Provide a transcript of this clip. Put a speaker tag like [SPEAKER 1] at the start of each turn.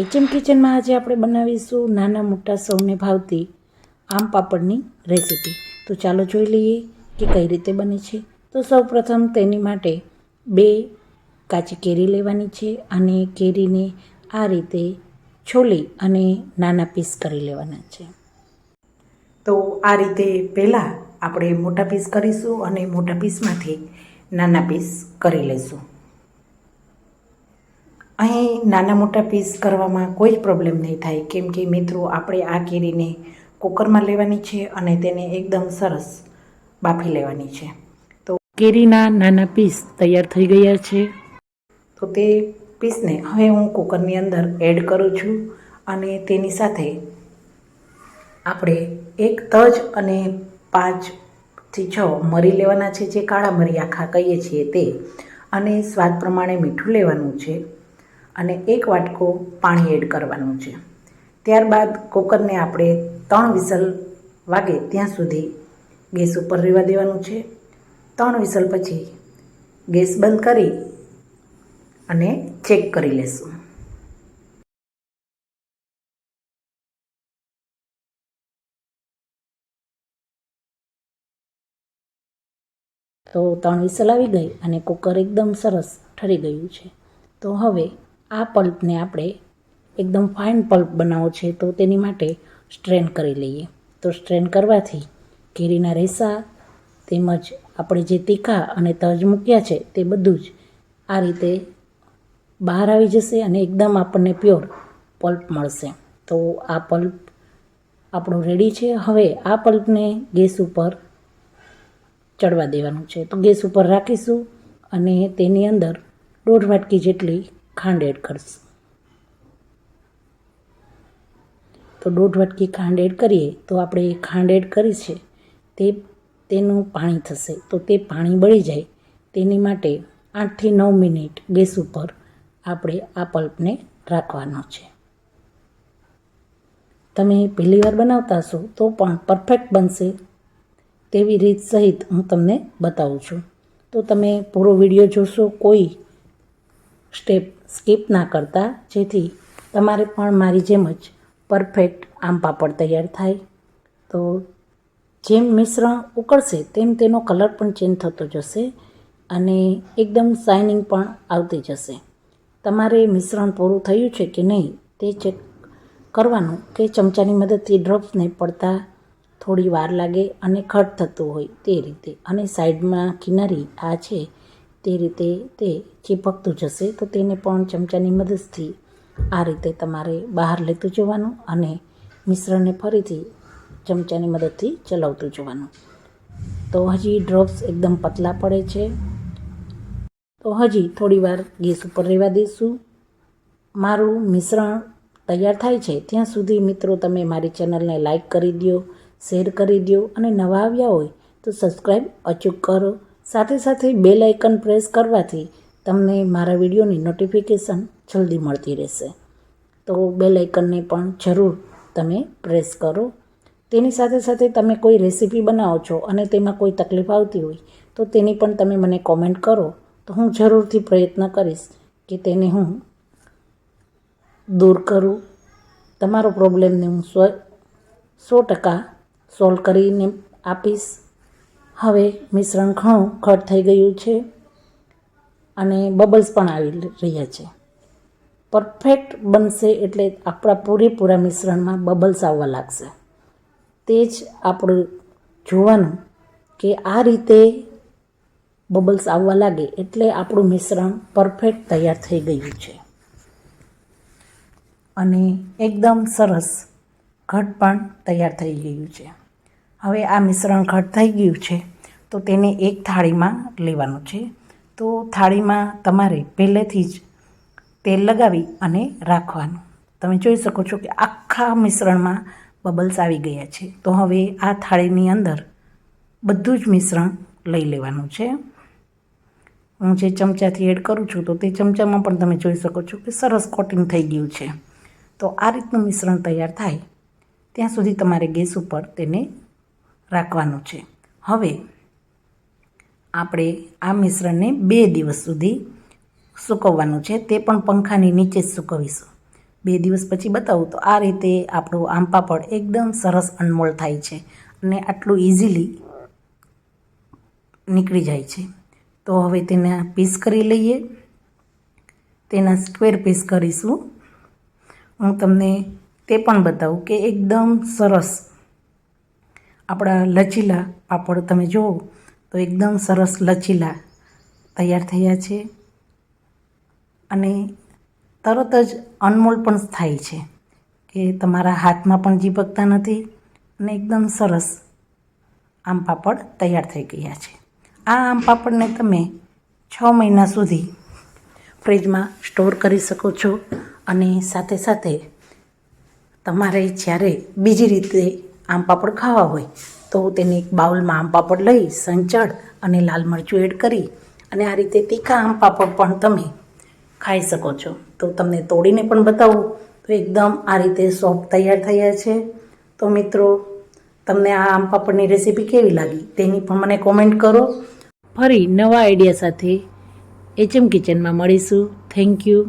[SPEAKER 1] HM કિચનમાં આજે આપણે બનાવીશું નાના મોટા સૌને ભાવતી આમ પાપડની રેસીપી. તો ચાલો જોઈ લઈએ કે કઈ રીતે બને છે. તો સૌપ્રથમ તેની માટે બે કાચી કેરી લેવાની છે અને કેરીને આ રીતે છોલી અને નાના પીસ કરી લેવાના છે. તો આ રીતે પહેલાં આપણે મોટા પીસ કરીશું અને મોટા પીસમાંથી નાના પીસ કરી લઈશું. અહીં નાના મોટા પીસ કરવામાં કોઈ પ્રોબ્લેમ નહીં થાય. કેમ કે મિત્રો, આપણે આ કેરીને કુકરમાં લેવાની છે અને તેને એકદમ સરસ બાફી લેવાની છે. તો કેરીના નાના પીસ તૈયાર થઈ ગયા છે. તો તે પીસને હવે હું કુકરની અંદર એડ કરું છું અને તેની સાથે આપણે એક તજ અને પાંચથી છ મરી લેવાના છે, જે કાળા મરી આખા કહીએ છીએ તે. અને સ્વાદ પ્રમાણે મીઠું લેવાનું છે. અને એક વાટકો પાણી એડ કરવાનું છે. ત્યારબાદ કુકરને આપણે ત્રણ વિસલ વાગે ત્યાં સુધી ગેસ ઉપર રહેવા દેવાનું છે. ત્રણ વિસલ પછી ગેસ બંધ કરી અને ચેક કરી લેશું. તો ત્રણ વિસલ આવી ગઈ અને કુકર એકદમ સરસ ઠરી ગયું છે. તો હવે આ પલ્પને આપણે એકદમ ફાઇન પલ્પ બનાવવો છે, તો તેની માટે સ્ટ્રેન કરી લઈએ. તો સ્ટ્રેન કરવાથી કેરીના રેસા તેમજ આપણે જે તીખા અને તજ મૂક્યા છે, તે બધું જ આ રીતે બહાર આવી જશે અને એકદમ આપણને પ્યોર પલ્પ મળશે. તો આ પલ્પ આપણો રેડી છે. હવે આ પલ્પને ગેસ ઉપર ચડવા દેવાનું છે. તો ગેસ ઉપર રાખીશું અને તેની અંદર દોઢ વાટકી જેટલી ખાંડ એડ કરશું. તો દોઢ વાટકી ખાંડ એડ કરીએ, તો આપણે ખાંડ એડ કરી છે, તે તેનું પાણી થશે. તો તે પાણી બળી જાય, તેની માટે આઠથી નવ મિનિટ ગેસ ઉપર આપણે આ પલ્પને રાખવાનો છે. તમે પહેલી વાર બનાવતા હશો, તો પણ પરફેક્ટ બનશે તેવી રીત સહિત હું તમને બતાવું છું. તો તમે પૂરો વીડિયો જોશો, કોઈ સ્ટેપ સ્કીપ ના કરતા, જેથી તમારે પણ મારી જેમ જ પરફેક્ટ આમ પાપડ તૈયાર થાય. તો જેમ મિશ્રણ ઉકળશે, તેમ તેનો કલર પણ ચેન્જ થતો જશે અને એકદમ શાઇનિંગ પણ આવતી જશે. તમારે મિશ્રણ પૂરું થયું છે કે નહીં, તે ચેક કરવાનું કે ચમચાની મદદથી ડ્રોપ્સને પડતા, થોડી વાર લાગે અને ખટ થતું હોય તે રીતે. અને સાઈડમાં કિનારી આ છે તે રીતે તે ચીપકતું જશે તો તેને પણ ચમચાની મદદથી આ રીતે તમારે બહાર લેતું જવાનું અને મિશ્રણને ફરીથી ચમચાની મદદથી ચલાવતું જવાનું. તો હજી ડ્રોપ્સ એકદમ પતલા પડે છે. તો હજી થોડી વાર ગેસ ઉપર રહેવા દઈશું મારું મિશ્રણ તૈયાર થાય છે. ત્યાં સુધી મિત્રો તમે મારી ચેનલને લાઇક કરી દો શેર કરી દો અને નવા આવ્યા હોય તો સબસ્ક્રાઈબ અચૂક કરો. સાથે સાથે બેલ આઇકન પ્રેસ કરવાથી તમને મારા વિડીયોની નોટિફિકેશન જલ્દી મળતી રહેશે. તો બેલ આઇકનને પણ જરૂર તમે પ્રેસ કરો. તેની સાથે સાથે તમે કોઈ રેસીપી બનાવો છો અને તેમાં કોઈ તકલીફ આવતી હોય, તો તેની પણ તમે મને કોમેન્ટ કરો. તો હું જરૂરથી પ્રયત્ન કરીશ કે તેને હું દૂર કરું. તમારો પ્રોબ્લેમને હું સો સો ટકા સોલ્વ કરીને આપીશ. હવે મિશ્રણ ઘણું ઘટ થઈ ગયું છે અને બબલ્સ પણ આવી રહ્યા છે. પરફેક્ટ બનશે એટલે આપણા પૂરેપૂરા મિશ્રણમાં બબલ્સ આવવા લાગશે. તે જ આપણું જોવાનું કે આ રીતે બબલ્સ આવવા લાગે એટલે આપણું મિશ્રણ પરફેક્ટ તૈયાર થઈ ગયું છે. અને એકદમ સરસ ઘટ પણ તૈયાર થઈ ગયું છે. હવે આ મિશ્રણ ઘટ થઈ ગયું છે, તો તેને એક થાળીમાં લેવાનું છે. તો થાળીમાં તમારે પહેલેથી જ તેલ લગાવી અને રાખવાનું. તમે જોઈ શકો છો કે આખા મિશ્રણમાં બબલ્સ આવી ગયા છે. તો હવે આ થાળીની અંદર બધું જ મિશ્રણ લઈ લેવાનું છે. હું જે ચમચાથી એડ કરું છું, તો તે ચમચામાં પણ તમે જોઈ શકો છો કે સરસ કોટિંગ થઈ ગયું છે. તો આ રીતનું મિશ્રણ તૈયાર થાય. ત્યાં સુધી તમારે ગેસ ઉપર તેને રાખવાનું છે. હવે આપણે આ મિશ્રણને બે દિવસ સુધી સૂકવવાનું છે. તે પણ પંખાની નીચે જ સૂકવીશું. બે દિવસ પછી બતાવું તો આ રીતે આપણું આમ પાપડ એકદમ સરસ અનમોલ થાય છે અને આટલું ઇઝીલી નીકળી જાય છે. તો હવે તેને પીસ કરી લઈએ. તેના સ્ક્વેર પીસ કરીશું. હું તમને તે પણ બતાવું કે એકદમ સરસ આપણા લચીલા પાપડ તમે જુઓ, તો એકદમ સરસ લચીલા તૈયાર થયા છે. અને તરત જ અનમોલ પણ થાય છે કે તમારા હાથમાં પણ ચીપકતા નથી અને એકદમ સરસ આમ પાપડ તૈયાર થઈ ગયા છે. આ આમ પાપડને તમે છ મહિના સુધી ફ્રીજમાં સ્ટોર કરી શકો છો અને સાથે સાથે તમારે જ્યારે બીજી રીતે આમ પાપડ ખાવા હોય, તો તેને એક બાઉલમાં આમ પાપડ લઈ, સંચળ અને લાલ મરચું એડ કરી અને આ રીતે તીખા આમ પાપડ પણ તમે ખાઈ શકો છો. તો તમને તોડીને પણ બતાવું, તો એકદમ આ રીતે સોફ્ટ તૈયાર થયા છે. તો મિત્રો, તમને આ આમ પાપડની રેસીપી કેવી લાગી તેની પણ મને કોમેન્ટ કરો. ફરી નવા આઈડિયા સાથે એચએમ કિચનમાં મળીશું. Thank you.